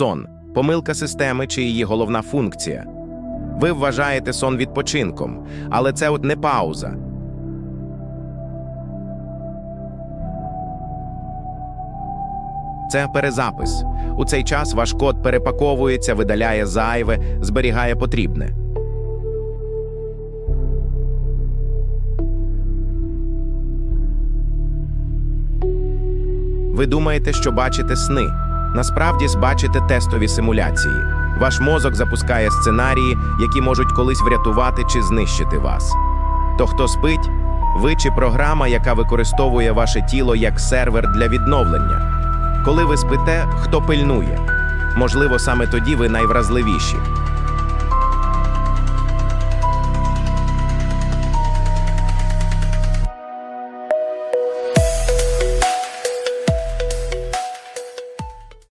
сон, помилка системи чи її головна функція. Ви вважаєте сон відпочинком, але це от не пауза. Це перезапис. У цей час ваш код перепаковується, видаляє зайве, зберігає потрібне. Ви думаєте, що бачите сни. Насправді бачите тестові симуляції. Ваш мозок запускає сценарії, які можуть колись врятувати чи знищити вас. То хто спить? Ви чи програма, яка використовує ваше тіло як сервер для відновлення. Коли ви спите, хто пильнує? Можливо, саме тоді ви найвразливіші.